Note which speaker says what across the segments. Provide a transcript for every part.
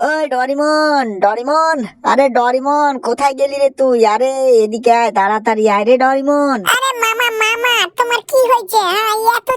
Speaker 1: ওই ডরিমন ডরিমন। আরে ডরিমন, কোথায় গেলি রে তুই? আরে, এদিকে আয়, তাড়াতাড়ি আয় রে ডরিমন।
Speaker 2: আরে মামা মামা তোমার কি হয়েছে হ্যাঁ? এত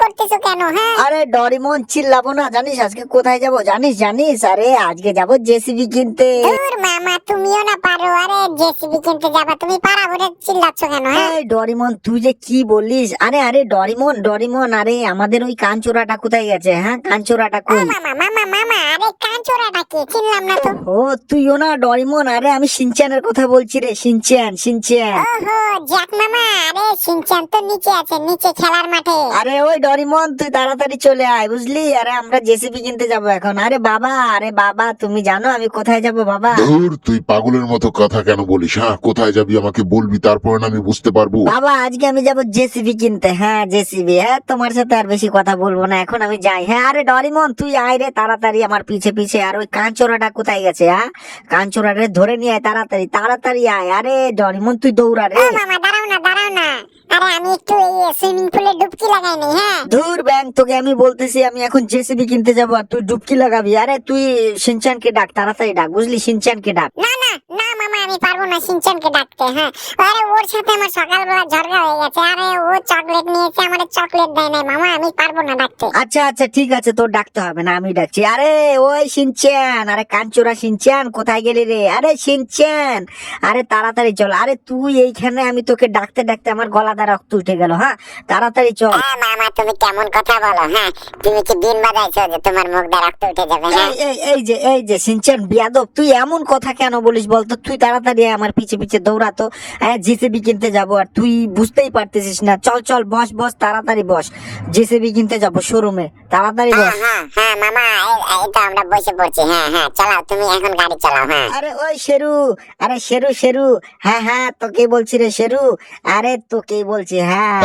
Speaker 2: করতেছো কেন হ্যাঁ?
Speaker 1: আরে ডরিমন চিল্লাবো না জানিস আজকে কোথায় যাব? জানিস জানিস আরে আজকে যাব জেসিবি কিনতে।
Speaker 2: দূর মামা তুমিও না পারো আরে জেসিবি কিনতে যাবা তুমি পারা চিল্লাচ্ছ কেন হ্যাঁ?
Speaker 1: ডরিমন তুই যে কি বলিস? আরে আরে ডরিমন ডরিমন আরে আমাদের ওই কাঞ্চোরাটা কোথায় গেছে হ্যাঁ? কাঞ্চোরাটা কই?
Speaker 2: মামা মামা মামা আরে কাঞ্চোরাটা কি? চিনলাম না তো।
Speaker 1: ও তুইও না ডরিমন আরে আমি সিনচ্যানের কথা বলছি রে সিনচ্যান সিনচ্যান।
Speaker 2: ওহো জ্যাক মামা আরে তো নিচে আছে নিচে খেলার মাঠে।
Speaker 1: আরে ওই ডরিমন তুই তাড়াতাড়ি চলে আয় বুঝলি? আরে আমরা জেসিবি কিনতে যাব এখন। আরে বাবা আরে বাবা তুমি জানো আমি কোথায় যাব বাবা?
Speaker 3: ধুর তুই পাগলের মতো কথা কেন বলিস হ্যাঁ? কোথায় যাবি আমাকে বলবি তারপর না আমি বুঝতে পারব।
Speaker 1: বাবা আজকে আমি যাব জেসিবি কিনতে হ্যাঁ জেসিবি। হ্যাঁ তোমার সাথে আর বেশি কথা বলব না এখন আমি যাই। হ্যাঁ আরে ডরিমন তুই আয় রে তাড়াতাড়ি আমার পিছে পিছে। আর ওই কাঞ্চোরাটা কোথায় গেছে হ্যাঁ? কাঞ্চোরারে ধরে নিয়ে আয় তাড়াতাড়ি তাড়াতাড়ি আয়। আরে ডরিমন তুই দৌড়া রে
Speaker 2: ও মামা দাঁড়াও না দাঁড়াও না আরে আমি একটু এই সুইমিং পুলে ডুবকি লাগাইনি হ্যাঁ?
Speaker 1: ধুর তোকে আমি বলতেছি আমি এখন জেসিবি কিনতে যাব আর তুই ডুবকি লাগাবি। আরে তুই সিনচানকে ডাক তাড়াতাড়ি ডাক বুঝলি? সিনচানকে ডাক।
Speaker 2: না না না মামা আমি পারব না সিনচানকে ডাকতে হ্যাঁ? আরে ওর সাথে আমার সকালবেলা ঝগড়া হয়ে গেছে। আরে ও চকলেট নিয়েছে আমার চকলেট দেয় নাই। মামা আমি পারব না ডাকতে।
Speaker 1: আচ্ছা আচ্ছা ঠিক আছে তোর ডাকতে হবে না আমি ডাকছি। আরে ওই সিনচ্যান আরে কাঞ্চুরা সিনচ্যান কোথায় গেলি রে? আরে সিনচ্যান আরে তাড়াতাড়ি চল। আরে তুই এইখানে আমি তোকে ডাকতে ডাকতে আমার গলা দ্বারা রক্ত উঠে গেল হ্যাঁ? তাড়াতাড়ি চল।
Speaker 2: হ্যাঁ মামা তুমি কেমন কথা বলো হ্যাঁ? তুমি কি দিন বাজাইছো যে তোমার মুখ দিয়ে রক্ত উঠে যাবে হ্যাঁ?
Speaker 1: এই এই যে এই যে সিনচ্যান বিয়াদব তুই এমন কথা কেন বলিস বলতো? তুই তাড়াতাড়ি আমার পিছে পিছে দৌড়াতো। হ্যাঁ জিসিবি কিনতে যাব আর তুই বুঝতেই পারতেছিস না। চল চল বস বস তাড়াতাড়ি বস। জিসিবি কিনতে যাব শোরুমে। তাড়াতাড়ি বস।
Speaker 2: হ্যাঁ হ্যাঁ মামা এই- এই তো আমরা বসে পড়ছি হ্যাঁ হ্যাঁ চালাও তুমি এখন গাড়ি চালাও হ্যাঁ।
Speaker 1: আরে ওই শেরু আরে শেরু শেরু হ্যাঁ হ্যাঁ তোকে বলছি রে শেরু। আরে তোকে বলছি হ্যাঁ।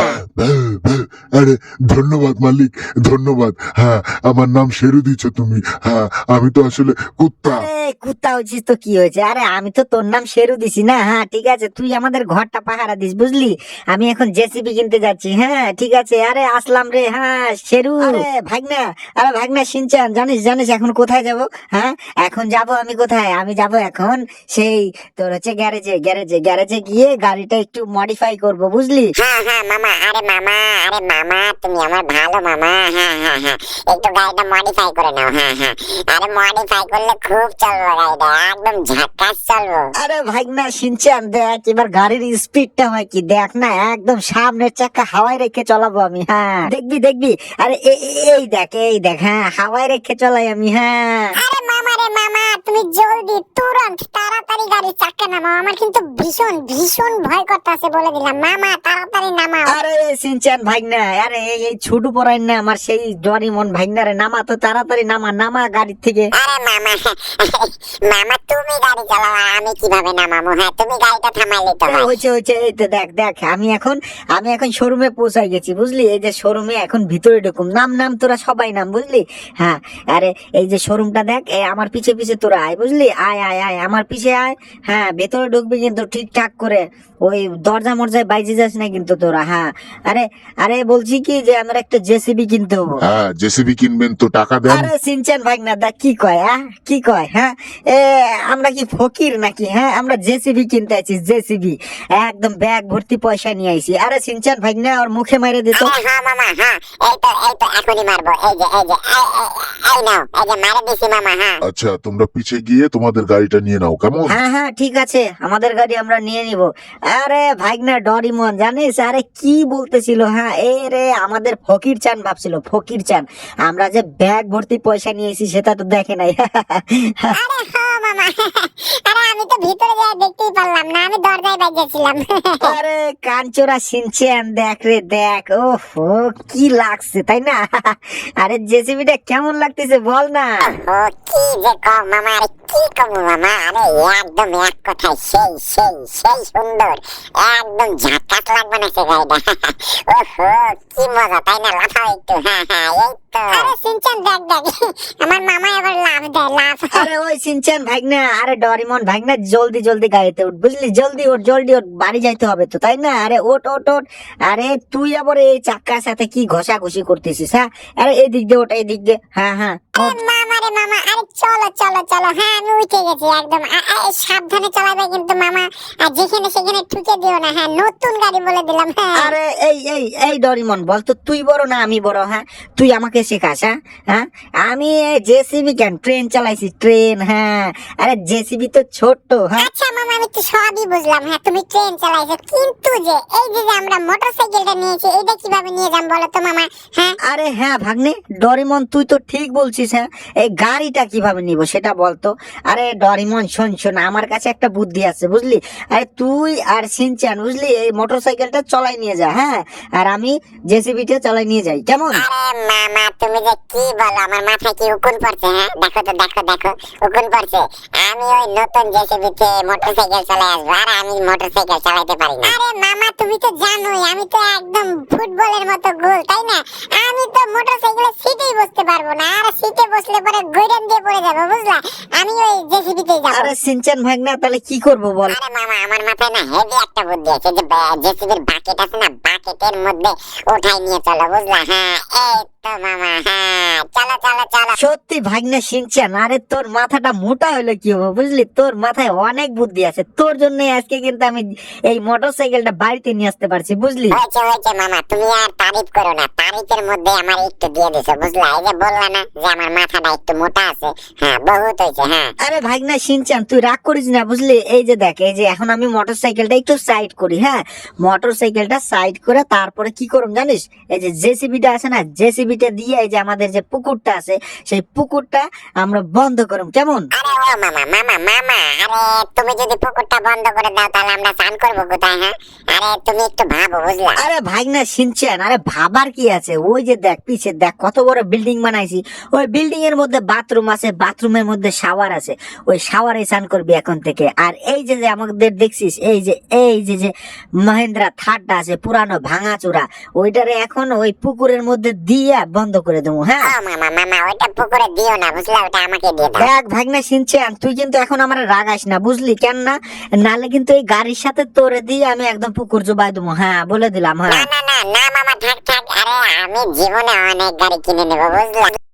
Speaker 3: আরে ধন্যবাদ মালিক। ধন্যবাদ। হ্যাঁ আমার নাম শেরু দিচ্ছ তুমি। হ্যাঁ আমি তো আসলে কুত্তা।
Speaker 1: কুত্তা হয়েছিস তো কি হয়েছে? আরে আমি তো তোর নাম শেরু দিছি না। হ্যাঁ ঠিক আছে তুই আমাদের ঘরটা পাহারা দিস বুঝলি? আমি এখন জেসিবি কিনতে যাচ্ছি। হ্যাঁ ঠিক আছে। আরে আসলাম রে। হ্যাঁ শেরু। আরে ভাগনা আরে ভাগনা সিনচান জানিস জানিস এখন কোথায় যাব? হ্যাঁ এখন যাব আমি কোথায়? আমি যাব এখন সেই তোর হচ্ছে গ্যারেজে গ্যারেজে গ্যারেজে গিয়ে গাড়িটা একটু মডিফাই করব বুঝলি?
Speaker 2: হ্যাঁ হ্যাঁ মামা। আরে মামা আরে মামা তুমি আমার ভালো মামা। হ্যাঁ হ্যাঁ হ্যাঁ। একটু গাড়িটা মডিফাই করে নাও হ্যাঁ হ্যাঁ। আরে মডিফাই করলে খুব চলবো গাড়িটা একদম ঝাক্কাস চলবো।
Speaker 1: আরে ভাগনা সিনচান দেখ এবার গাড়ির স্পিডটা হয় কি? দেখ না একদম সামনের চাকা হাওয়ায় রেখে চালাবো আমি হ্যাঁ। দেখবি দেখবি? আরে এই দেখ এই দেখ হ্যাঁ হাওয়ায় রেখে চালাই আমি হ্যাঁ।
Speaker 2: আরে মামা তুমি জলদি তুরন্ত তাড়াতাড়ি গাড়ি চাকা নামাও। আমার কিন্তু ভীষণ ভীষণ ভয় করতেছে বলে দিলাম। মামা তাড়াতাড়ি নামাও।
Speaker 1: আরে সিনচান ভাগনা আরে এই ছোট পড়াই না আমার সেই ডরিমন ভাগনা রে নামা তো তাড়াতাড়ি নামা নামা গাড়ি থেকে।
Speaker 2: আরে মামা মামা তুমি গাড়ি চালাও আর আমি কীভাবে হ্যাঁ তুমি গাড়িটা থামাইলে তো হয়।
Speaker 1: হয়েছে হয়েছে এই তো দেখ দেখ আমি এখন আমি এখন শোরুমে পৌঁছাই গেছি বুঝলি? এই যে শোরুমে এখন ভিতরে ঢুকুম। নাম নাম তোরা সবাই নাম বুঝলি? হ্যাঁ আরে এই যে শোরুমটা দেখ এই আমার পিছে পিছে তোরা আয় বুঝলি? আয় আয় আয় আমার পিছে আয়। হ্যাঁ ভেতরে ঢুকবি কিন্তু ঠিকঠাক করে। ওই দরজা মরজায় বাইজে যাস না কিন্তু তোরা হ্যাঁ। আরে আরে বলছি কি যে আমার একটা জেসিবি কিনতে হব।
Speaker 3: হ্যাঁ জেসিবি কিনবেন তো টাকা দেন।
Speaker 1: আরে সিনচান ভাই না দেখ কি কয় হ্যাঁ কি কয় হ্যাঁ? এ আমরা কি ফকির নাকি হ্যাঁ? আমরা জেসিবি কিনতে আইছি জেসিবি। একদম ব্যাগ ভর্তি পয়সা নিয়ে আইছি। আরে সিনচান ভাই না ওর মুখে মেরে দিত
Speaker 2: আরে হ্যাঁ মামা হ্যাঁ। এই তো এই তো এখনই মারবো। এই যে এই যে এই, নাও। এই যে মারে দিছি মামা হ্যাঁ।
Speaker 3: আচ্ছা তোমরা পিছে গিয়ে তোমাদের গাড়িটা নিয়ে নাও কেমন?
Speaker 1: হ্যাঁ হ্যাঁ ঠিক আছে আমাদের গাড়ি আমরা নিয়ে নিব। আরে ভাইগনা ডরিমন জানিস? আরে কি বলতেছিল হ্যাঁ এ রে আমাদের ফকির চান ভাবছিল ফকির চান। আমরা যে ব্যাগ ভর্তি পয়সা নিয়েছি সেটা তো দেখে নাই।
Speaker 2: আরে মামা আরে আমি তো ভিতরে যাই দেখতেই পারলাম না আমি দরজায় বাইরেছিলাম
Speaker 1: আরে কাঞ্চোরা সিনচেন দেখ রে দেখ। ওহ কি লাগছে তাই না? আরে জেসিবিটা কেমন লাগতেছে বল না।
Speaker 2: ও কি যে কম মামা আরে কি কম মামা আরে একদম এক কথায় সেই সেই সেই সুন্দর। একদম ঝাকাস লাগবে না সে গাড়িটা। ওহো কি মজা তাই না? লাফাও একটু। হ্যাঁ হ্যাঁ এই তো। আরে সিনচান দেখ দেখ। আমার মামা এবার লাভ দেয় লাভ
Speaker 1: আরে ওই সিনচান ভাগনা আরে ডরিমন ভাগনা জলদি জলদি গাড়িতে উঠ বুঝলি? জলদি ওঠ জলদি ওঠ বাড়ি যাইতে হবে তো তাই না? আরে ওট ওট ওট আরে তুই আবার এই চাক্কার সাথে কি ঘষাঘষি করতেছিস হ্যাঁ? আরে এই দিক দিয়ে ওটা এই দিক দিয়ে হ্যাঁ হ্যাঁ ওঠ।
Speaker 2: মামা আরে চলো চলো চলো। হ্যাঁ আমি উঠে গেছি একদম। সাবধানে চালাবে কিন্তু মামা। আর যেখানে সেখানে ঠুকে দিও না। হ্যাঁ নতুন গাড়ি বলে দিলাম হ্যাঁ।
Speaker 1: আরে এই এই এই ডরিমন বল তো তুই বড় না আমি বড় হ্যাঁ? তুই আমাকে শেখাস হ্যাঁ? হ্যাঁ? আমি জেসিবি কেন? ট্রেন চালাইছি ট্রেন হ্যাঁ। আরে জেসিবি তো ছোট্ট হ্যাঁ?
Speaker 2: আচ্ছা মামা আমি তো সবই বুঝলাম হ্যাঁ তুমি ট্রেন চালাইছো। কিন্তু যে এই যে যে আমরা মোটরসাইকেলটা নিয়েছি এটা কীভাবে নিয়ে যাম বলো তো মামা হ্যাঁ?
Speaker 1: আরে হ্যাঁ ভাগ্নে ডরিমন তুই তো ঠিক বলছিস হ্যাঁ? এই গাড়িটা কীভাবে নিব সেটা বলতো? আরে ডরিমন, শোন শোন, আমার কাছে একটা বুদ্ধি আছে, বুঝলি? আরে তুই আর সিনচান বুঝলি? এই মোটরসাইকেলটা চলাই নিয়ে যা হ্যাঁ? আর আমি জেসিবিটা চালাই নিয়ে যাই, কেমন?
Speaker 2: তুমি যে কি বলো? আমার মাথায় কি উকুন পড়ছে হ্যাঁ? দেখো তো দেখো দেখো উকুন পড়ছে। আমি ওই নতুন জেসিবিতে মোটরসাইকেল চালাই আসব আর আমি মোটরসাইকেল চালাতে পারি না। আরে মামা তুমি তো জানোই আমি তো একদম ফুটবলের মতো গোল তাই না? আমি তো মোটরসাইকেলের সিটেই বসতে পারব না আর সিটে বসলে পরে গৈরান দিয়ে পড়ে যাব বুঝলা? আমি ওই জেসিবিতেই যাব।
Speaker 1: আরে সিনচান ভাগনা তাহলে কি করব বল?
Speaker 2: আরে মামা আমার মাথায় না হেভি একটা বুদ্ধি আছে যে জেসিবির বাকেট আছে না বাকেটের মধ্যে উঠাই নিয়ে চলো বুঝলা? হ্যাঁ এই হ্যাঁ
Speaker 1: সত্যি ভাগ্নে সিনচান আরে তোর মাথাটা মোটা হলো কি হবে বুঝলি? তোর মাথায় অনেক বুদ্ধি আছে। তোর জন্য আজকে কিন্তু আমি এই মোটর সাইকেলটা বাড়িতে নিয়ে আসতে পারছি বুঝলি?
Speaker 2: হয়েছে হয়েছে মামা তুমি আর তারিফ করো না। তারিফের মধ্যে আমার একটু দিয়ে দিছো বুঝলা? এই যে বললা না যে আমার মাথাটা একটু মোটা আছে হ্যাঁ বহুত হয়েছে হ্যাঁ।
Speaker 1: আরে ভাগনা সিনচান তুই রাগ করিস না বুঝলি? এই যে দেখ এই যে এখন আমি মোটর সাইকেলটা একটু সাইড করি হ্যাঁ? মোটর সাইকেলটা সাইড করে তারপরে কি করুম জানিস? এই যে জেসিবিটা আছে না জেসিবিটা দিয়ে এই যে আমাদের যে পুকুরটা আছে সেই পুকুরটা আমরা বন্ধ করুম। কেমন?
Speaker 2: আরে ও মামা মামা মামা আরে তুমি যদি পুকুরটা বন্ধ করে দাও তাহলে আমরা স্নান করব কোথায় হ্যাঁ? আরে তুমি একটু ভাবো বুঝলা?
Speaker 1: আরে ভাগনা সিনচান আরে ভাবার কি আছে? ওই যে দেখ পিছে দেখ কত বড় বিল্ডিং বানাইছি। ওই বিল্ডিং এর মধ্যে বাথরুম আছে বাথরুমের মধ্যে শাওয়ার আছে। ওই শাওয়ারে স্নান করবি এখন থেকে। আর এই যে যে আমাদের দেখছিস এই যে এই যে যে মহেন্দ্রা থারটা আছে পুরানো ভাঙা চূড়া ওইটারে এখন ওই পুকুরের মধ্যে দিয়ে বন্ধ করে দেবো হ্যাঁ?
Speaker 2: মামা মামা ওটা পুকুরে দিও না বুঝলা? ওটা আমাকে দিয়ে দাও।
Speaker 1: দেখ ভাগনা সিনচেন তুই কিন্তু এখন আমার রাগাস না বুঝলি? কেন না নালে কিন্তু এই গাড়ির সাথে তোরে দিয়ে আমি একদম পুকুর জুবাই দেবো হ্যাঁ বলে দিলাম
Speaker 2: না
Speaker 1: হ্যাঁ
Speaker 2: না না না মামা থাক থাক আরে আমি জীবনে অনেক গাড়ি কিনে নেব বুঝলা?